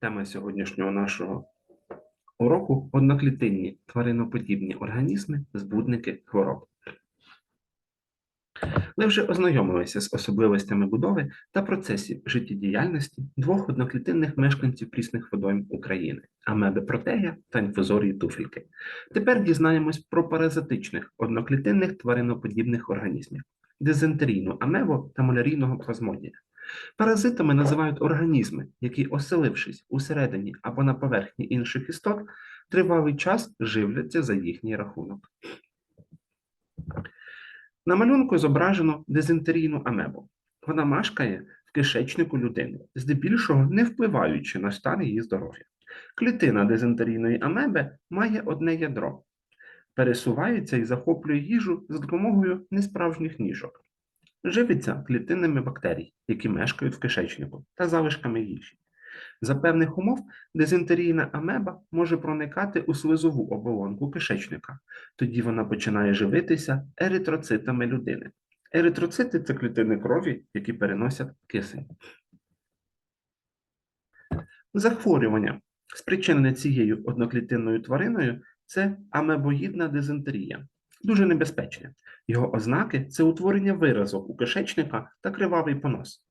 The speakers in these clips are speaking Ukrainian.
Тема сьогоднішнього нашого уроку одноклітинні твариноподібні організми, збудники хвороб. Ви вже ознайомилися з особливостями будови та процесів життєдіяльності двох одноклітинних мешканців прісних водойм України амеби протея та інфузорії туфельки. Тепер дізнаємось про паразитичних одноклітинних твариноподібних організмів дизентерійну амебу та малярійного плазмодія. Паразитами називають організми, які, оселившись усередині або на поверхні інших істот, тривалий час живляться за їхній рахунок. На малюнку зображено дизентерійну амебу. Вона мешкає в кишечнику людини, здебільшого не впливаючи на стан її здоров'я. Клітина дизентерійної амеби має одне ядро, пересувається і захоплює їжу за допомогою несправжніх ніжок. Живиться клітинними бактерій, які мешкають в кишечнику, та залишками їжі. За певних умов дизентерійна амеба може проникати у слизову оболонку кишечника. Тоді вона починає живитися еритроцитами людини. Еритроцити це клітини крові, які переносять кисень. Захворювання, спричинене цією одноклітинною твариною, це амебоїдна дизентерія. Дуже небезпечне. Його ознаки це утворення виразок у кишечника та кривавий понос.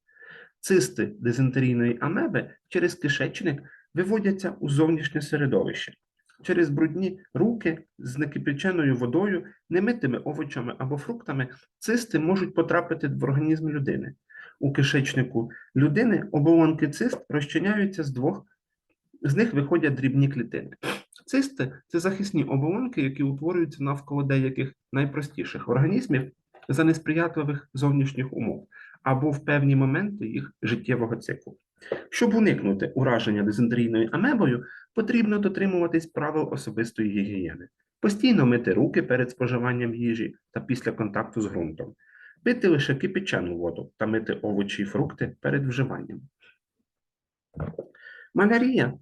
Цисти дизентерійної амеби через кишечник виводяться у зовнішнє середовище. Через брудні руки з некипяченою водою, немитими овочами або фруктами цисти можуть потрапити в організм людини. У кишечнику людини оболонки цист розчиняються з двох, з них виходять дрібні клітини. Цисти це захисні оболонки, які утворюються навколо деяких найпростіших організмів за несприятливих зовнішніх умов або в певні моменти їх життєвого циклу. Щоб уникнути ураження дизентерійною амебою, потрібно дотримуватись правил особистої гігієни, постійно мити руки перед споживанням їжі та після контакту з ґрунтом, пити лише кипячену воду та мити овочі і фрукти перед вживанням. Малярія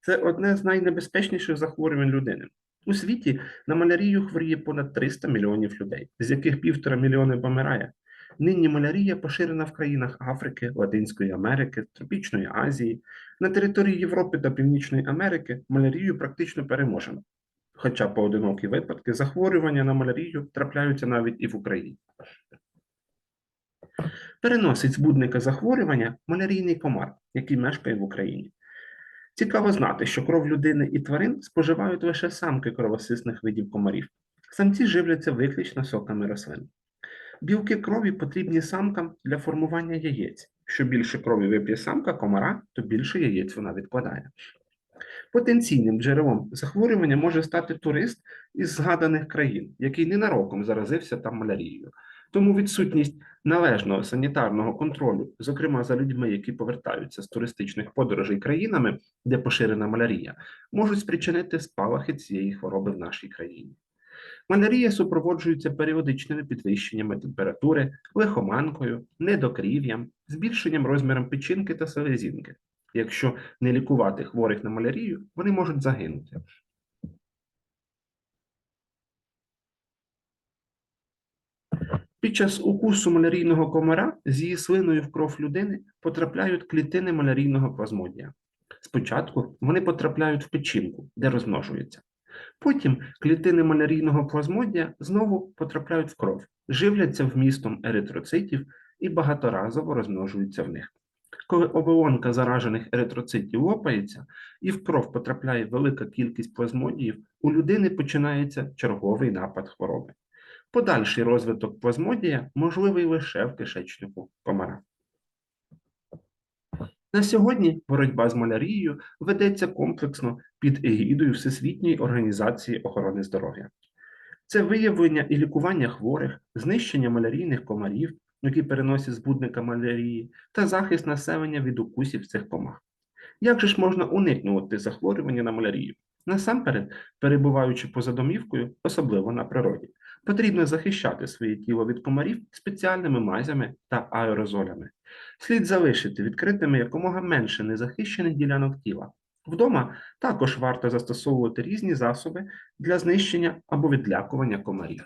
це одне з найнебезпечніших захворювань людини. У світі на малярію хворіє понад 300 мільйонів людей, з яких півтора мільйони помирає. Нині малярія поширена в країнах Африки, Латинської Америки, Тропічної Азії. На території Європи та Північної Америки малярію практично переможено. Хоча поодинокі випадки захворювання на малярію трапляються навіть і в Україні. Переносить збудника захворювання малярійний комар, який мешкає в Україні. Цікаво знати, що кров людини і тварин споживають лише самки кровосисних видів комарів. Самці живляться виключно соками рослин. Білки крові потрібні самкам для формування яєць. Що більше крові вип'є самка комара, то більше яєць вона відкладає. Потенційним джерелом захворювання може стати турист із згаданих країн, який ненароком заразився там малярією. Тому відсутність належного санітарного контролю, зокрема за людьми, які повертаються з туристичних подорожей країнами, де поширена малярія, можуть спричинити спалахи цієї хвороби в нашій країні. Малярія супроводжується періодичними підвищеннями температури, лихоманкою, недокрів'ям, збільшенням розміром печінки та селезінки. Якщо не лікувати хворих на малярію, вони можуть загинути. Під час укусу малярійного комара з її слиною в кров людини потрапляють клітини малярійного плазмодія. Спочатку вони потрапляють в печінку, де розмножуються. Потім клітини малярійного плазмодія знову потрапляють в кров, живляться вмістом еритроцитів і багаторазово розмножуються в них. Коли оболонка заражених еритроцитів лопається і в кров потрапляє велика кількість плазмодіїв, у людини починається черговий напад хвороби. Подальший розвиток плазмодія можливий лише в кишечнику комара. На сьогодні боротьба з малярією ведеться комплексно під егідою Всесвітньої організації охорони здоров'я. Це виявлення і лікування хворих, знищення малярійних комарів, які переносять збудника малярії, та захист населення від укусів цих комах. Як же ж можна уникнути захворювання на малярію? Насамперед, перебуваючи поза домівкою, особливо на природі, потрібно захищати своє тіло від комарів спеціальними мазями та аерозолями. Слід залишити відкритими якомога менше незахищених ділянок тіла. Вдома також варто застосовувати різні засоби для знищення або відлякування комарів.